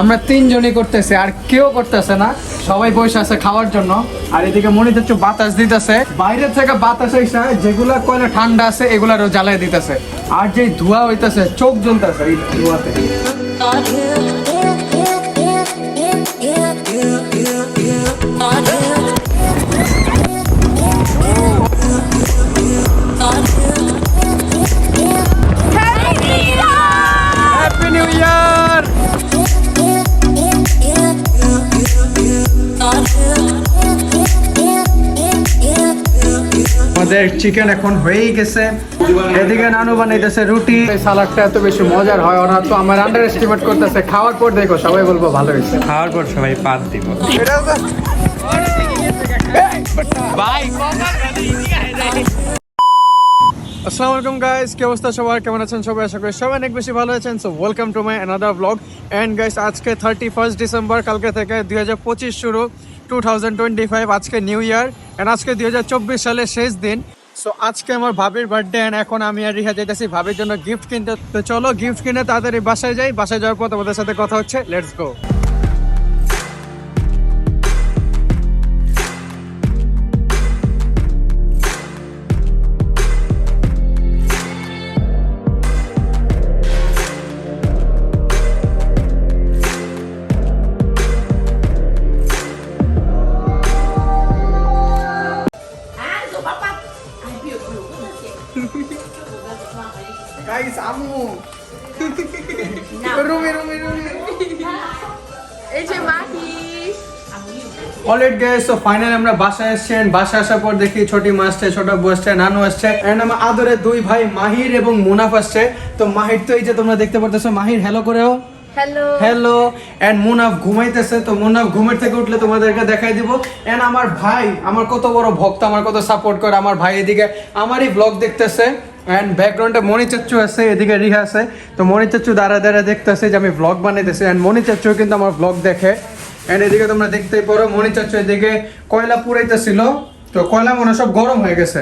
আমরা তিনজনই করতেছি, আর কেউ করতেছে না। সবাই বসে আছে খাওয়ার জন্য। আর এদিকে মনিতে একটু বাতাস দিতেছে। বাইরে থেকে বাতাস এসে যেগুলা কয়লা ঠান্ডা আছে, এগুলারও জ্বালাই দিতেছে। আর যে ধোঁয়া হইতেছে, চোখ জ্বলতেছে এই ধোঁয়াতে। হ্যাপি নিউ ইয়ার আমাদের চিকেন এখন হয়েই গেছে। এদিকে নানু বানাইতেছে রুটি। এই সালাডটা এত বেশি মজার হয় ওরা তো আমার আন্ডার এস্টিমেট করতেছে। খাওয়ার পর দেখো সবাই বলব ভালো হয়েছে। খাওয়ার পর সবাই পাত দিব। আসসালামু আলাইকুম গাইস কি অবস্থা সবার? কেমন আছেন সবাই? আশা করি সবাই অনেক বেশি ভালো আছেন। So welcome to my another blog and guys আজকে থার্টি ফার্স্ট ডিসেম্বর কালকে থেকে দুই হাজার পঁচিশ শুরু। টু থাউজেন্ড টোয়েন্টি ফাইভ আজকে নিউ ইয়ার অ্যান্ড আজকে দুই হাজার চব্বিশ সালের শেষ দিন। সো আজকে আমার ভাবির বার্থডে অ্যান্ড এখন আমি আর রিহা যাইতেছি ভাবির জন্য গিফট কিনতে। তো চলো গিফট কিনে তাড়াতাড়ি বাসায় যাই। বাসায় যাওয়ার পর তোমাদের সাথে কথা হচ্ছে। লেটস গো গাইস আমু রুমি রুমি রুমি এই যে মাহি অলরেড গাইস তো ফাইনালি আমরা বাসায় এসেছেন। বাসায় আসার পর দেখি ছোটি মা আসছে ছোট বউ আসছে নানু আসছে। এন্ড আমার আদরে দুই ভাই মাহির এবং মুনাফ আসছে। তো মাহির তো এই যে তোমরা দেখতে পারতেছো মাহির হ্যালো করেও। হ্যালো হ্যালো এন্ড মুনাফ ঘুমাইতেছে তো মুনাফ ঘুমের থেকে উঠলে তোমাদেরকে দেখাই দিব। এন্ড আমার ভাই আমার কত বড় ভক্ত আমার কত সাপোর্ট করে আমার ভাই এদিকে আমারই ব্লগ দেখতেছে। অ্যান্ড ব্যাকগ্রাউন্ডে মনি চাচ্চু আছে, এদিকে রিহা আছে। তো মনি চাচ্চু দাঁড়া দাঁড়া দেখতেছে যে আমি ব্লগ বানাইতেছি। অ্যান্ড মনি চাচ্চু কিন্তু আমার ব্লগ দেখে। অ্যান্ড এদিকে তোমরা দেখতেই পারো মনি চাচ্চু এদিকে কয়লা পুরাইতেছিল। তো কয়লা মনে সব গরম হয়ে গেছে।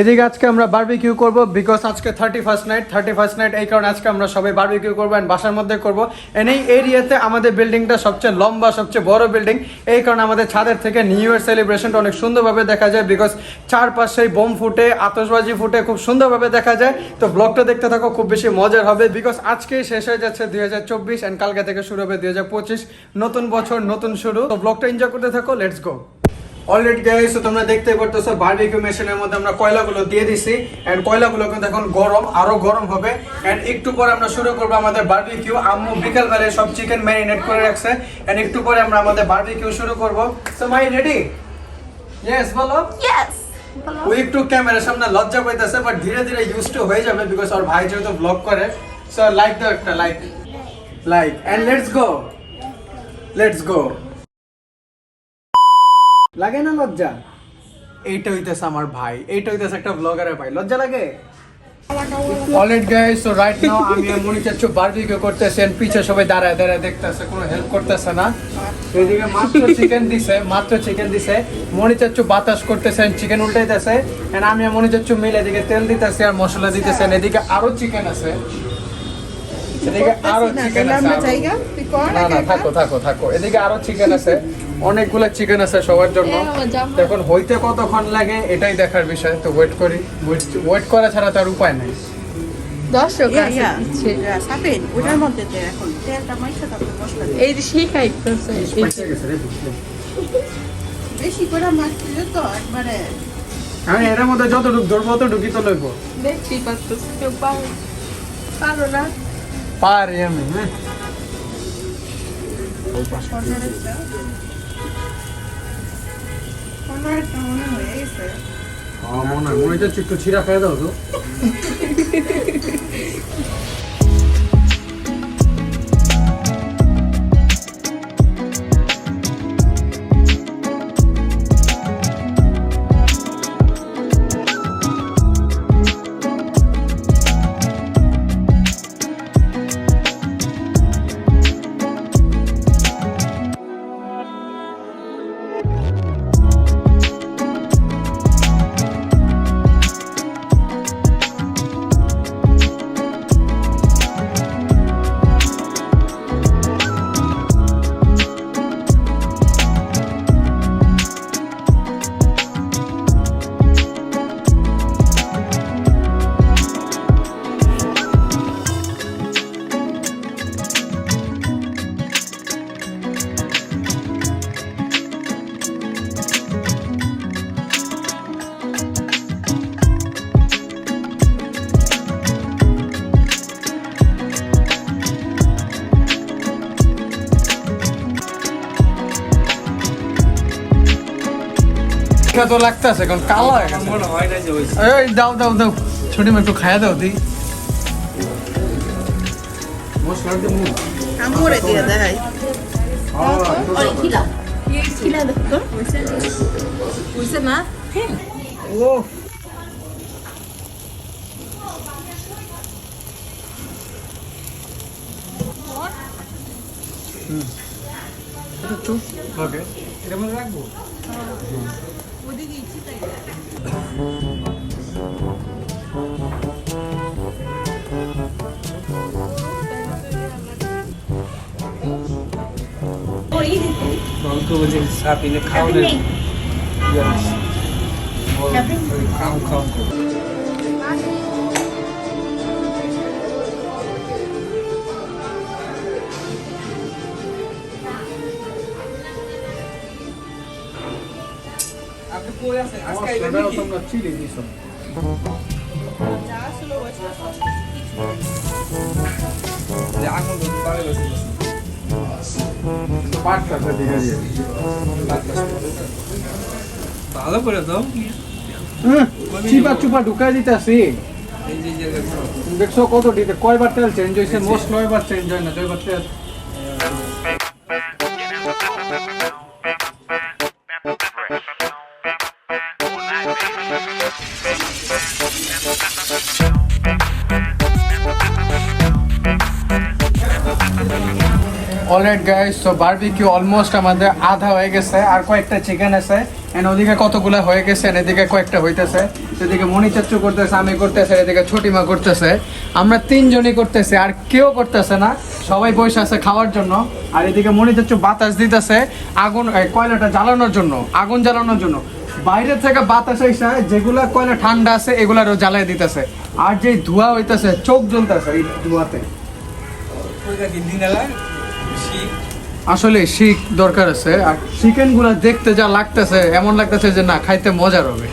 এদিকে আজকে আমরা বারবিকিউ করব বিকজ আজকে thirty first night thirty first night এই কারণে আজকে আমরা সবাই বারবিকিউ করব অ্যান্ড বাসার মধ্যে করব। এন্ড এই এরিয়াতে আমাদের বিল্ডিংটা সবচেয়ে লম্বা, সবচেয়ে বড় বিল্ডিং এই কারণে আমাদের ছাদের থেকে নিউ ইয়ার সেলিব্রেশনটা অনেক সুন্দরভাবে দেখা যায় বিকজ চারপাশে বোম ফুটে, আতশবাজি ফুটে, খুব সুন্দরভাবে দেখা যায়। তো ব্লগটা দেখতে থাকো, খুব বেশি মজার হবে বিকজ আজকেই শেষ হয়ে যাচ্ছে দুই হাজার চব্বিশ অ্যান্ড কালকে থেকে শুরু হবে দুই হাজার পঁচিশ। নতুন বছর, নতুন শুরু। তো ব্লগটা এনজয় করতে থাকো লেটস গো অলরেডি গাইস তোমরা দেখতে পারতেছো বারবিকিউ মেশিনের মধ্যে আমরা কয়লাগুলো দিয়ে দিছি। এন্ড কয়লাগুলো কিন্তু এখন গরম আরও গরম হবে। এন্ড একটু পরে আমরা শুরু করব আমাদের বারবিকিউ আম্মু বিকাল বেলা সব চিকেন ম্যারিনেট করে রাখছে। এন্ড একটু পরে আমরা আমাদের বারবিকিউ শুরু করব। সো মাই রেডি ইয়েস বলো। ইয়েস ও একটু ক্যামেরার সামনে লজ্জা পাইতেছে বাট ধীরে ধীরে ইউজ টু হয়ে যাবে বিকজ ওর ভাই যেহেতু ব্লগ করে। সো লাইক দাও একটা like like and let's go let's go লাগে না লজ্জা? এইটা হইতেছে আমার ভাই এইটা হইতেছে একটা ব্লগারের ভাই। লজ্জা লাগে? Alright guys so right now আমি আর মনি চাচ্ছু বারবিকিউ করতেছেন পিছে সবাই দাঁড়ায় দাঁড়ায় দেখতেছে কোনো হেল্প করতেছে না। এদিকে মাত্র চিকেন দিছে মাত্র চিকেন দিছে। মনি চাচ্ছু বাতাস করতেছেন চিকেন উল্টাইতেছে। এন্ড আমি আর মনি চাচ্ছু মিলে এদিকে তেল দিতেছি আর মশলা দিতেছেন এদিকে আরও চিকেন আছে। এদিকে আরও চিকেন আছে না না থাকো থাকো থাকো। এদিকে আরও চিকেন আছে। অনেকগুলো চিকেন আছে সবার জন্য। হ্যাঁ, এখন হইতে কতক্ষণ লাগে এটাই দেখার বিষয় তো ওয়েট করি। ওয়েট করা ছাড়া তার উপায় নাই। দর্শক ওটার মধ্যে এখন। তেলটা এই যে? বেশি করে মাছ দিলে তো একবারে আমি এর মধ্যে যতটুকু ধরবো ততটুকুই তো লইবো। দেখছি পারতেছে কেউ পারো পারো না। পারি আমি হ্যাঁ। হয়ে মনে হয়। মনে হচ্ছে একটু ছিঁড়া খেয়ে দাও তো। তো লাগতেছে কারণ কালো হয়ে মনে হয় এই দাও দাও দাও। ছোটি একটু খাইয়া দাও দিই মশলা দিয়ে মুখ আমরে দিয়ে দেখাই খিলা দেখতো বুঝছে না ও ওকে এটা মধ্যে রাখব বলছি সাপিনে খাওয়ালে খাও খাও আপনি তোমরা চিলি দিছো ভালো করে দাও চিপা চুপা ঢুকাই দিতেছি দেখছ কত ডিতে কয়বার তেল চেঞ্জ হয়েছে মোস্ট নয়বার চেঞ্জ হয় না কয়বার তেল alright guys so barbecue almost আমাদের আধা হয়ে গেছে, আর কয়েকটা চিকেন আছে এন্ড ওদিকে কতগুলো হয়ে গেছে এদিকে কয়েকটা হইতেছে। এদিকে মনি চাচ্চু করতেছে, আমি করতেছে এদিকে ছোটিমা করতেছে। আমরা তিনজনই করতেছি, আর কেউ করতেছে না। সবাই বসে আছে খাওয়ার জন্য, আর এদিকে মনি চাচ্চু বাতাস দিতেছে আগুন কয়লাটা জ্বালানোর জন্য, আগুন জ্বালানোর জন্য। বাইরে থেকে বাতাস এসে, যেগুলা কয়লা ঠান্ডা আছে, এগুলারও জ্বালাই দিতেছে। আর যে ধোঁয়া হইতেছে, চোখ জ্বলতেছে এই ধোঁয়াতে। আসলে শিখ দরকার আছে, আর চিকেনগুলা দেখতে যা লাগতেছে, এমন লাগতেছে যে না, খাইতে মজার হবে।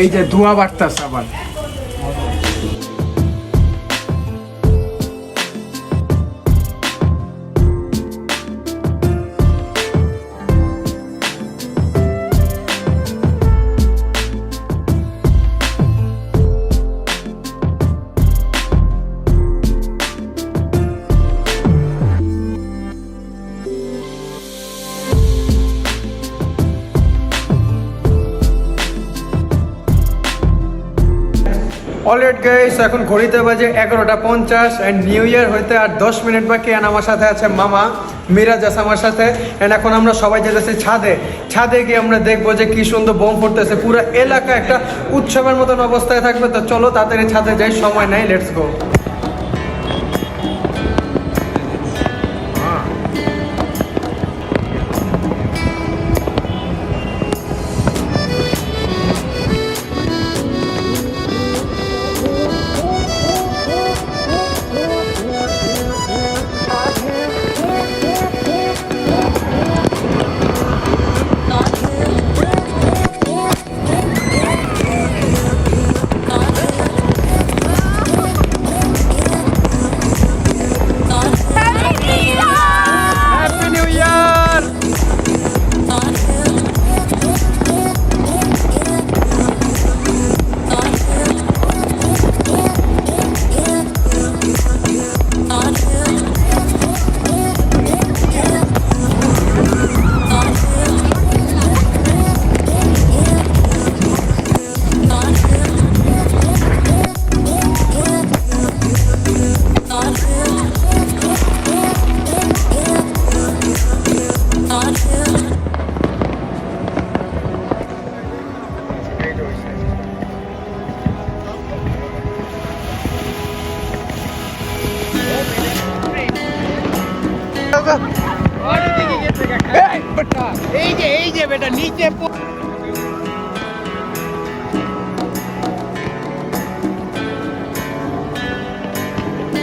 এই যে ধোয়া বাড়তেছে আবার। অলরেড গাইস এখন ঘড়িতে বাজে এগারোটা পঞ্চাশ অ্যান্ড নিউ ইয়ার হইতে আর দশ মিনিট বাকি অ্যান্ড আমার সাথে আছে মামা, মিরাজ আছে আমার সাথে অ্যান্ড এখন আমরা সবাই যেতেছি ছাদে। ছাদে গিয়ে আমরা দেখব যে কি সুন্দর বোম পড়তেছে। পুরো এলাকা একটা উৎসবের মতন অবস্থায় থাকবে, তো চলো তাড়াতাড়ি ছাদে যাই, সময় নাই let's go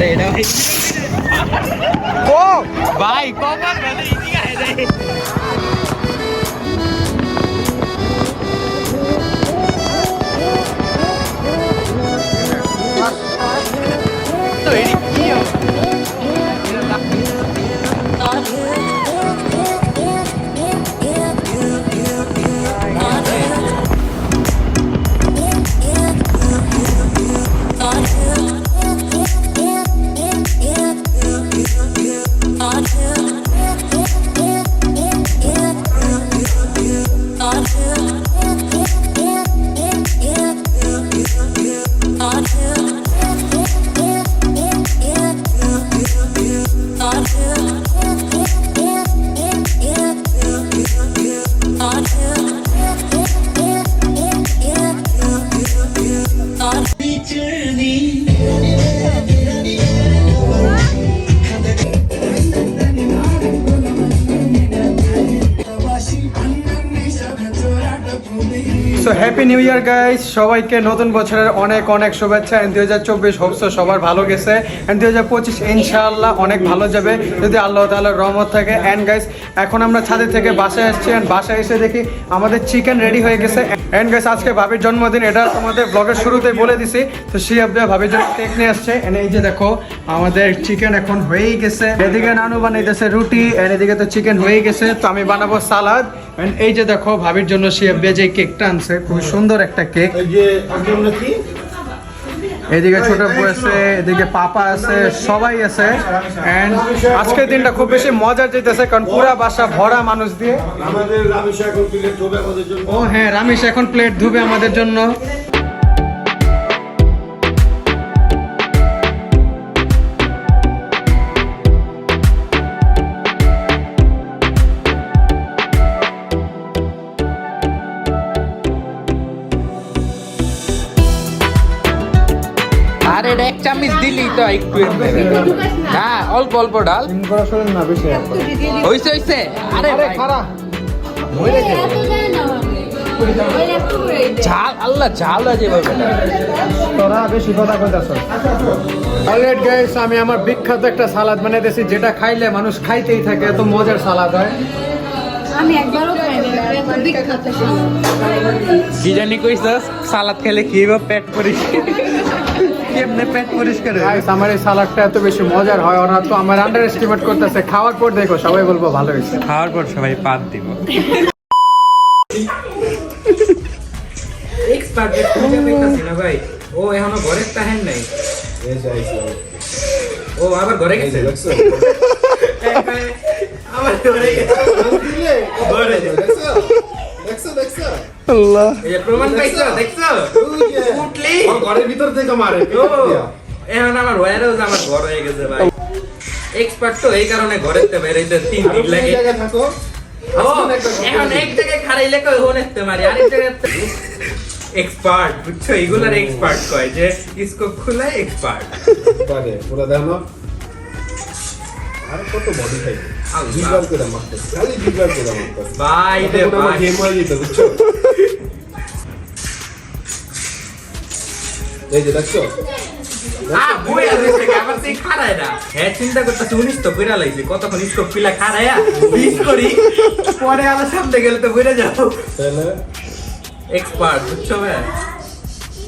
để đâu. Cô! Vài cô mất rồi đi cái đây. Happy new year guys সবাইকে নতুন বছরের অনেক অনেক শুভেচ্ছা। দুই হাজার চব্বিশ হোপসো সবার ভালো গেছে। দুই হাজার পঁচিশ ইনশাআল্লাহ অনেক ভালো যাবে, যদি আল্লাহ তাআলার রহমত থাকে। এন্ড গাইস এখন আমরা ছাদে থেকে বাসায় আসছি। এন্ড বাসায় এসে দেখি আমাদের চিকেন রেডি হয়ে গেছে। এন্ড গাইস আজকে ভাবির জন্মদিন। এটা তোমাদের ব্লগের শুরুতেই বলে দিছি। তো শিয়াব দেয়া ভাবির জন্য কেক নিয়ে আসছে। এই যে দেখো, আমাদের চিকেন এখন হয়েই গেছে। এদিকে নানু বানাইতেছে রুটি। এদিকে তো চিকেন হয়েই গেছে। তো আমি বানাবো সালাদ এই যে দেখো ভাবির জন্য সে বেজে কেকটা আনছে খুবই সুন্দর একটা কেক। এদিকে ছোট বউ আছে এদিকে পাপা আছে সবাই আছে। এন্ড আজকের দিনটা খুব বেশি মজা যেতেছে কারণ পুরা বাসা ভরা মানুষ দিয়ে। আমাদের রামেশ এখন প্লেট ধুবে আমাদের জন্য। ও হ্যাঁ রামিষ এখন প্লেট ধুবে আমাদের জন্য। আরে এটা এক চামচ দিলি তো একটু হ্যাঁ অল্প অল্প ডাল। না বেশি হইছে হইছে। আরে খারাপ ঝাল আল্লাহ ঝাল আছে তোরা বেশি কথা কইতাছ। অলরেড গাইস আমি আমার বিখ্যাত একটা সালাদ বানাইতেছি যেটা খাইলে মানুষ খাইতেই থাকে এত মজার সালাদ হয়। আমি একবারও কি জানি কইছস সালাদ খেলে কি পেট পরিষ্কার কেমনে পেট পরিষ্কার হবে? আমার এই সালাদটা এত বেশি মজার হয় ওরা তো আমার আন্ডার এস্টিমেট করতেছে। খাওয়ার পর দেখো সবাই বলব ভালো হয়েছে। খাওয়ার পর সবাই পাত দিব। এক্সপার্ট ভাই। ও এখনও ঘরে তাহেন নাই। এই যে আইসি ও আবার ঘরে গেছে? আবার ঘরে গেছে। দেখছ? দেখছ? দেখছ? এই যে প্রমাণ পাইছো দেখছ? উঠলি। ঘরের ভিতর থেকে মারে। ও এখন আমার ওয়ারেও আমার ঘর হয়ে গেছে ভাই। এক্সপার্ট তো এই কারণে ঘরের তে বেরোইতে তিন দিন লাগে। একটা কথা এখন এক জায়গায় খাড়াইলে কই হোনে তে মারি আরেক জায়গায় এক্সপার্ট বুঝছ? এগুলার এক্সপার্ট কয় যে ইসকো খুলে এক্সপার্ট পারে পুরো দেখো আর কত বডি খাই আল্লাহ। দুইবার করে মারতে খালি দুইবার করে মারতে ভাই রে ভাই। গেম হয়ে যেত বুঝছ? এই যে দেখছ? আ বই আছে আবার সেই খাড়ায় না? চিন্তা করতেছে উনিশ তো কইরা লাইছে কতক্ষণ ইসকো পিলা খাড়ায়া? বিশ করি। পরে আবার সামনে গেলে তো বইরা যাও। এক্সপার্ট বুঝছ ভাই?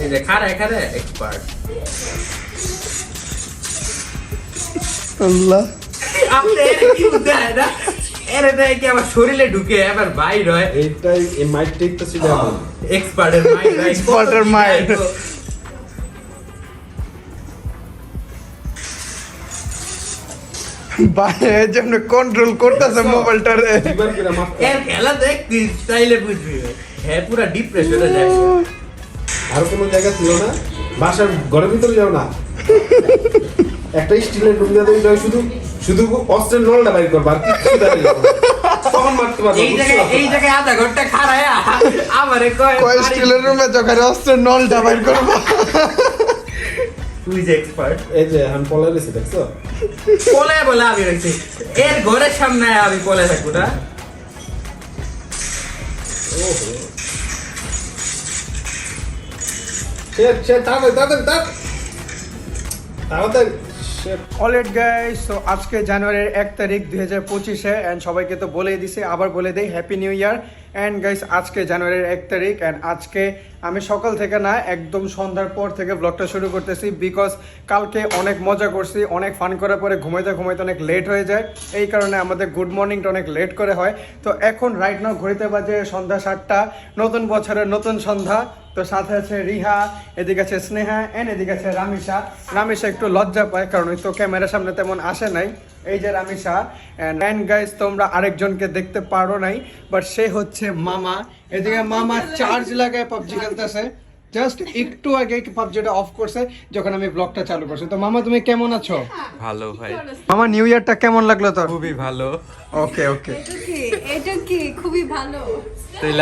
এই যে খাড়ায় খাড়ায় এক্সপার্ট আপনি এর কি দেয় না এর দেয় কি আমার শরীরে ঢুকে আবার বাইর হয়। এইটাই এই মাইকটা একটু ছিল এক্সপার্টের মাইন্ড Expert-এর বাইরে জন্য কন্ট্রোল করতেছে মোবাইলটারে এর খেলা দেখ চাইলে বুঝবি। হ্যাঁ পুরা ডিপ্রেশনে যায় আর কোনো জায়গা ছিল না? বাসার ঘরের ভিতরে যাও না। একটা স্টিলের দিয়ে দাও শুধু শুধু অস্ত্রের নলটা বাইর করবা আর কিছু দেখা তখন মারতে পারব এই জায়গায় এই জায়গায় আধা ঘণ্টা খাড়ায় আমারে কয় কয় স্টিলের রুমে যখন অস্ত্রের নলটা বাইর করব। তুই যে এক্সপার্ট এই যে আমি পলে গেছি দেখছ? বলে বলে আমি রয়েছি। এর ঘরের সামনে আমি বলে থাকব না? সে সে তাড়াতাড়ি. অলরেড গাইস তো আজকে জানুয়ারির এক তারিখ দুই হাজার পঁচিশে অ্যান্ড সবাইকে তো বলেই দিছি, আবার বলে দেই happy new year and guys আজকে জানুয়ারির এক তারিখ অ্যান্ড আজকে আমি সকাল থেকে না, একদম সন্ধ্যার পর থেকে ব্লগটা শুরু করতেছি বিকজ কালকে অনেক মজা করছি, অনেক ফান করার পরে ঘুমাইতে ঘুমাইতে অনেক লেট হয়ে যায়। এই কারণে আমাদের গুড মর্নিংটা অনেক লেট করে হয়। তো এখন রাইট নাও ঘড়িতে বাজে সন্ধ্যা সাতটা, নতুন বছরের নতুন সন্ধ্যা। তো সাথে আছে রিহা, এদিকে আছে স্নেহা এন এদিকে আছে রামিশা। রামিশা একটু লজ্জা পায়, কারণ ওই তো ক্যামেরার সামনে তেমন আসে নাই। এই যে রামিশা অ্যান্ড গাইজ তোমরা আরেকজনকে দেখতে পারো নাই বাট সে হচ্ছে মামা। এদিকে মামা চার্জ লাগায় পাবজি খেলতেছে। জাস্ট একটু আগে পাবজিটা অফ করছে যখন আমি ব্লগটা চালু করছি। তো মামা তুমি কেমন আছো? ভালো ভাই। মামা নিউ ইয়ারটা কেমন লাগল তোর? খুবই ভালো। ওকে ওকে এটা কি? খুবই ভালো।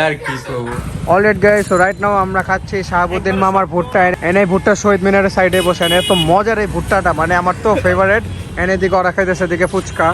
আর কি করব alright guys so right now আমরা খাচ্ছি শাহাবুদ্দিন মামার ভুট্টা। এনে ভুট্টা শহীদ মিনারের সাইডে বসে। এনে এত মজার এই ভুট্টাটা মানে আমার তো ফেভারিট এনে দিকে ওরা খাইতেছে দিকে fuchka.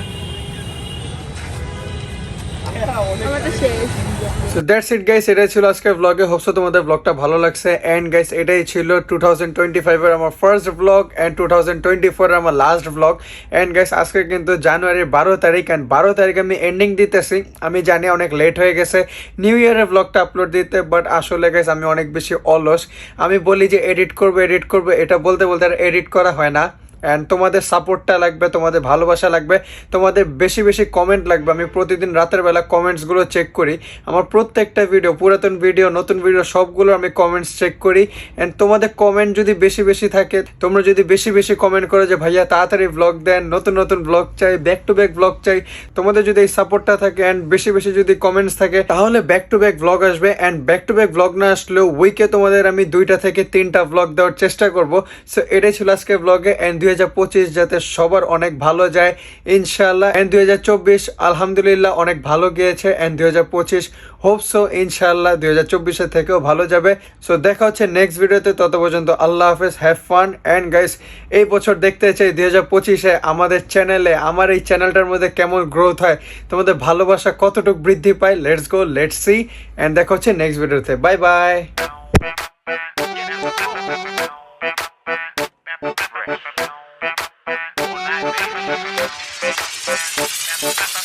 So that's it guys এটাই ছিল আজকের ব্লগে হোপসো তোমাদের ব্লগটা ভালো লাগছে। অ্যান্ড গাইস এটাই ছিল টু থাউজেন্ড টোয়েন্টি ফাইভের আমার first blog and two thousand twenty ফোরের আমার লাস্ট ব্লগ অ্যান্ড গাইস আজকে কিন্তু জানুয়ারির বারো তারিখ অ্যান্ড বারো তারিখ আমি এন্ডিং দিতেছি। আমি জানি অনেক লেট হয়ে গেছে। নিউ ইয়ারের ব্লগটা আপলোড দিতে বাট আসলে গাইস আমি অনেক বেশি অলস। আমি বলি যে এডিট করব এডিট করব, এটা বলতে বলতে আর এডিট করা হয় না। অ্যান্ড তোমাদের সাপোর্টটা লাগবে, তোমাদের ভালোবাসা লাগবে, তোমাদের বেশি বেশি কমেন্ট লাগবে। আমি প্রতিদিন রাতের বেলা কমেন্টসগুলো চেক করি। আমার প্রত্যেকটা ভিডিও পুরাতন ভিডিও নতুন ভিডিও সবগুলো আমি কমেন্টস চেক করি। অ্যান্ড তোমাদের কমেন্ট যদি বেশি বেশি থাকে, তোমরা যদি বেশি বেশি কমেন্ট করো যে, ভাইয়া, তাড়াতাড়ি ব্লগ দেন, নতুন নতুন ব্লগ চাই ব্যাক টু ব্যাক ব্লগ চাই। তোমাদের যদি এই সাপোর্টটা থাকে অ্যান্ড বেশি বেশি যদি কমেন্টস থাকে, তাহলে ব্যাক টু ব্যাক ব্লগ আসবে। And back to back blog না আসলেও উইকে তোমাদের আমি দুইটা থেকে তিনটা ব্লগ দেওয়ার চেষ্টা করব। সো এটাই ছিল আজকে ব্লগে অ্যান্ড দুই হাজার পঁচিশ যাতে সবার অনেক ভালো যায় ইনশাল্লাহ অ্যান্ড দুই হাজার চব্বিশ, আলহামদুলিল্লাহ, অনেক ভালো গিয়েছে। অ্যান্ড দুই হাজার পঁচিশ হোপ সো ইনশাল্লাহ দুই হাজার চব্বিশের থেকেও ভালো যাবে। সো দেখা হচ্ছে নেক্সট ভিডিওতে তত পর্যন্ত আল্লাহ হাফেজ হ্যাভ ফান অ্যান্ড গাইস এই বছর দেখতে চাই দুই হাজার পঁচিশে আমাদের চ্যানেলে আমার এই চ্যানেলটার মধ্যে কেমন গ্রোথ হয়, তোমাদের ভালোবাসা কতটুকু বৃদ্ধি পায় let's go let's see and দেখা হচ্ছে নেক্সট ভিডিওতে bye bye Ha ha ha.